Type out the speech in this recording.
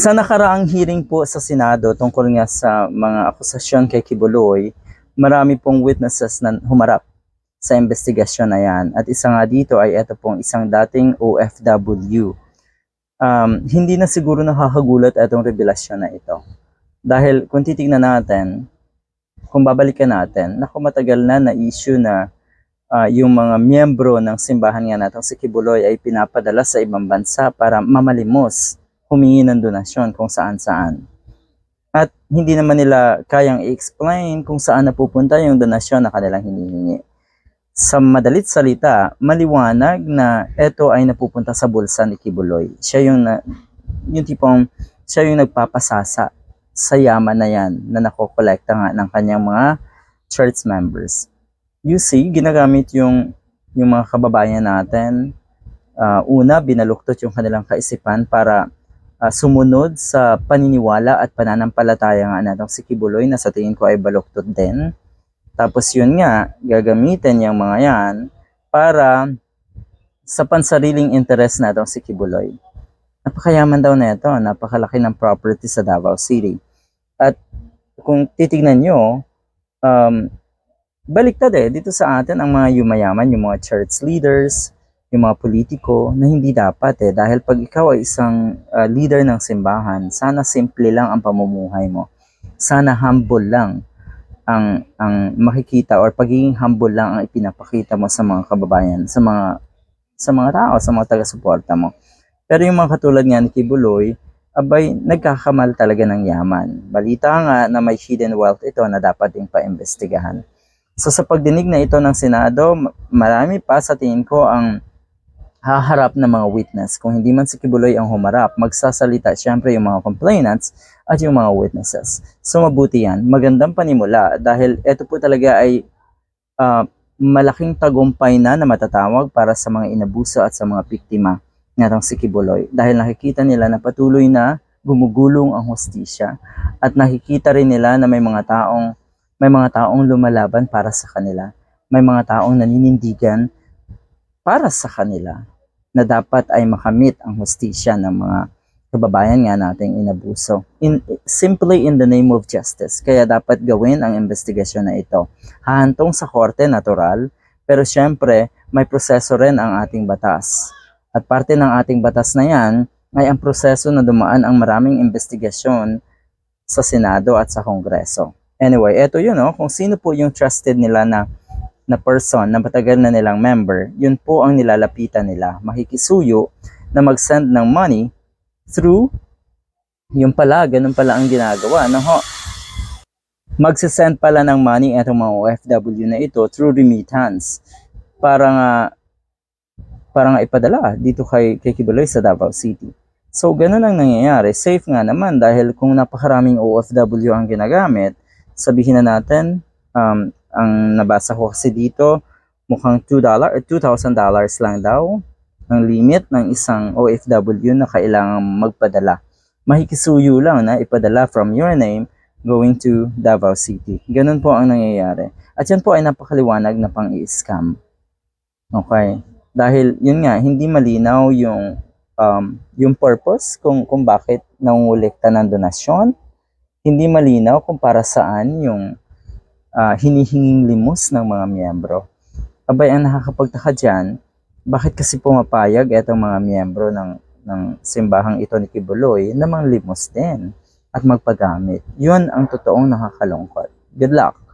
Sa nakaraang hearing po sa Senado tungkol nga sa mga akusasyon kay Kibuloy, marami pong witnesses na humarap sa investigasyon na yan. At isa nga dito ay ito pong isang dating OFW. Um, hindi na siguro nakakagulat itong revelasyon na ito. Dahil kung titignan natin, kung babalikan natin, naku matagal na na issue na ah, yung mga miyembro ng simbahan nga natong si Kibuloy ay pinapadala sa ibang bansa para mamalimos, humingi ng donasyon kung saan-saan. At hindi naman nila kayang i-explain kung saan napupunta yung donasyon na kanilang hinihingi. Sa madalit salita, maliwanag na ito ay napupunta sa bulsa ni Kibuloy. Siya yung, na, yung tipong, siya yung nagpapasasa sa yaman na yan na nakokolekta nga ng kanyang mga church members. You see, ginagamit yung, yung mga kababayan natin. Ah, una, binaluktot yung kanilang kaisipan para ah, sumunod sa paniniwala at pananampalataya nga natong si Kibuloy na sa tingin ko ay baluktot din. Tapos yun nga, gagamitin yung mga yan para sa pansariling interest natong si Kibuloy. Napakayaman daw na ito, napakalaki ng property sa Davao City. At kung titignan nyo, um, baliktad eh, dito sa atin ang mga yumayaman, yung mga church leaders, yung mga politiko, na hindi dapat eh. Dahil pag ikaw ay isang uh, leader ng simbahan, sana simple lang ang pamumuhay mo. Sana humble lang ang ang makikita or pagiging humble lang ang ipinapakita mo sa mga kababayan, sa mga sa mga tao, sa mga taga-suporta mo. Pero yung mga katulad nga ni Kibuloy, abay, nagkakamal talaga ng yaman. Balita nga na may hidden wealth ito na dapat ding paimbestigahan. So sa pagdinig na ito ng Senado, ma- marami pa sa tingin ko ang haharap na mga witness. Kung hindi man si Kibuloy ang humarap, magsasalita syempre yung mga complainants at yung mga witnesses. So mabuti yan. Magandang panimula dahil ito po talaga ay ah, malaking tagumpay na na matatawag para sa mga inabuso at sa mga biktima natong si Kibuloy. Dahil nakikita nila na patuloy na gumugulong ang hostisya at nakikita rin nila na may mga taong may mga taong lumalaban para sa kanila. May mga taong naninindigan para sa kanila na dapat ay makamit ang hostisya ng mga kababayan nga nating inabuso. In, simply in the name of justice. Kaya dapat gawin ang investigasyon na ito. Hahantong sa korte natural, pero syempre may proseso rin ang ating batas. At parte ng ating batas na yan ay ang proseso na dumaan ang maraming investigasyon sa Senado at sa Kongreso. Anyway, eto yun, no? kung sino po yung trusted nila na na person na matagal na nilang member, yun po ang nilalapitan nila. Makikisuyo na mag-send ng money through yung pala, ganun pala ang ginagawa. No, ho? Magsisend pala ng money itong mga OFW na ito through remittance para nga para nga ipadala dito kay, kay Kibuloy sa Davao City. So, ganun ang nangyayari. Safe nga naman dahil kung napakaraming OFW ang ginagamit, sabihin na natin, um, ang nabasa ko kasi dito, mukhang $2 or $2,000 lang daw ang limit ng isang OFW na kailangang magpadala. Mahikisuyo lang na ipadala from your name going to Davao City. Ganun po ang nangyayari. At yan po ay napakaliwanag na pang i-scam. Okay. Dahil yun nga, hindi malinaw yung um, yung purpose kung, kung bakit nangungulikta ng donasyon. Hindi malinaw kung para saan yung ah, hinihinging limos ng mga miyembro. Abay, ang nakakapagtaka dyan, bakit kasi pumapayag itong mga miyembro ng, ng simbahang ito ni Kibuloy na mga limos din at magpagamit. Yun ang totoong nakakalungkot. Good luck!